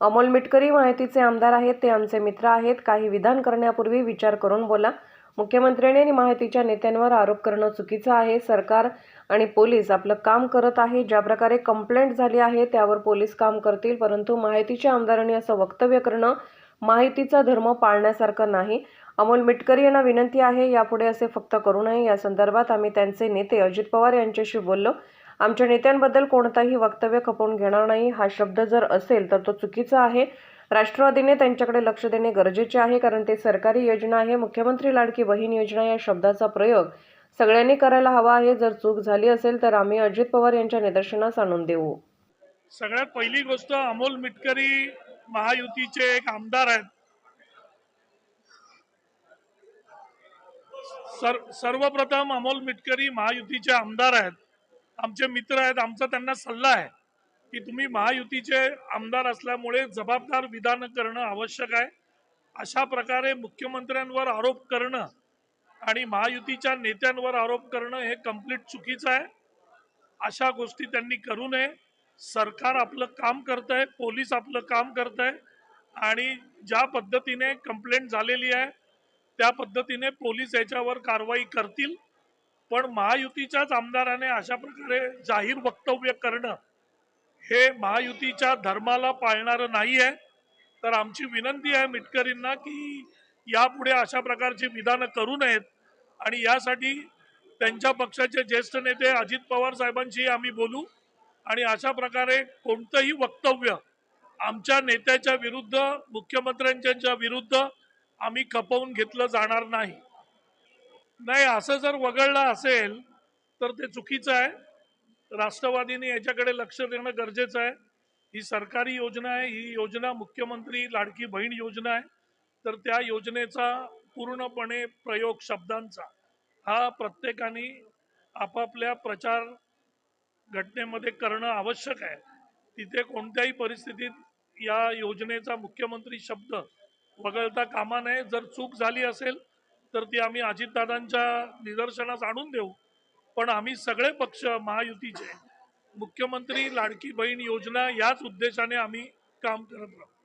अमोल मिटकरी माहितीचे आमदार आहेत ते आमचे मित्र आहेत. काही विधान करण्यापूर्वी विचार करून बोला. मुख्यमंत्र्यांनी आणि माहितीच्या नेत्यांवर आरोप करणं चुकीचं आहे. सरकार आणि पोलीस आपलं काम करत आहे. ज्या प्रकारे कंप्लेंट झाली आहे त्यावर पोलीस काम करतील. परंतु माहितीच्या आमदारांनी असं वक्तव्य करणं माहितीचा धर्म पाळण्यासारखं नाही. अमोल मिटकरी यांना विनंती आहे यापुढे असे फक्त करू नये. या संदर्भात आम्ही त्यांचे नेते अजित पवार यांच्याशी बोललो. आमच्या नेत्यांबद्दल कोणताही वक्तव्य खपवून घेणार नाही. हा शब्द जर असेल तर तो चुकीचा आहे. राष्ट्रवादीने त्यांच्याकडे लक्ष देणे गरजेचे आहे कारण ते सरकारी योजना आहे. मुख्यमंत्री लाडकी बहीण योजना या शब्दाचा प्रयोग सगळ्यांनी करायला हवा आहे. जर चूक झाली असेल तर आम्ही अजित पवार यांच्या निदर्शनास आणून देऊ. सगळ्यात पहिली गोष्ट अमोल मिटकरी महायुतीचे एक आमदार आहेत. सर सर्वप्रथम अमोल मिटकरी महायुतीचे आमदार आहेत. आमचे मित्र आहेत आमचा त्यांना सल्ला आहे की तुम्ही महायुतीचे आमदार असल्यामुळे जबाबदार विधान करणं आवश्यक आहे. अशा प्रकारे मुख्यमंत्र्यांवर आरोप करणं आणि महायुतीच्या नेत्यांवर आरोप करणं हे कंप्लीट चुकीचं आहे. अशा गोष्टी त्यांनी करू नये. सरकार आपलं काम करत आहे पोलीस आपलं काम करत आहे आणि ज्या पद्धतीने कंप्लेंट झालेली आहे त्या पद्धतीने पोलीस याच्यावर कारवाई करतील. पण महायुतीच्याच आमदाराने अशा प्रकारे जाहीर वक्तव्य करणं हे महायुतीच्या धर्माला पाळणारं नाही आहे तर आमची विनंती आहे मिटकरींना की यापुढे अशा प्रकारची विधानं करू नयेत. आणि यासाठी त्यांच्या पक्षाचे ज्येष्ठ नेते अजित पवार साहेबांशी आम्ही बोलू. आणि अशा प्रकारे कोणतंही वक्तव्य आमच्या नेत्याच्या विरुद्ध मुख्यमंत्र्यांच्या विरुद्ध आम्ही खपवून घेतलं जाणार नाही. नाही असं जर वगळलं असेल तर ते चुकीचं आहे. राष्ट्रवादीने याच्याकडे लक्ष देणं गरजेचं आहे. ही सरकारी योजना आहे ही योजना मुख्यमंत्री लाडकी बहीण योजना आहे. तर त्या योजनेचा पूर्णपणे प्रयोग शब्दांचा. हा प्रत्येकाने आपापल्या प्रचार घटनेमध्ये करणं आवश्यक आहे. तिथे कोणत्याही परिस्थितीत या योजनेचा मुख्यमंत्री शब्द वगळता कामा नये. जर चूक झाली असेल तर ती आम्ही अजितदादांच्या निदर्शनास आणून देऊ. पण आम्ही सगळे पक्ष महायुतीचे. मुख्यमंत्री लाडकी बहीण योजना याच उद्देशाने आम्ही काम करत राहू.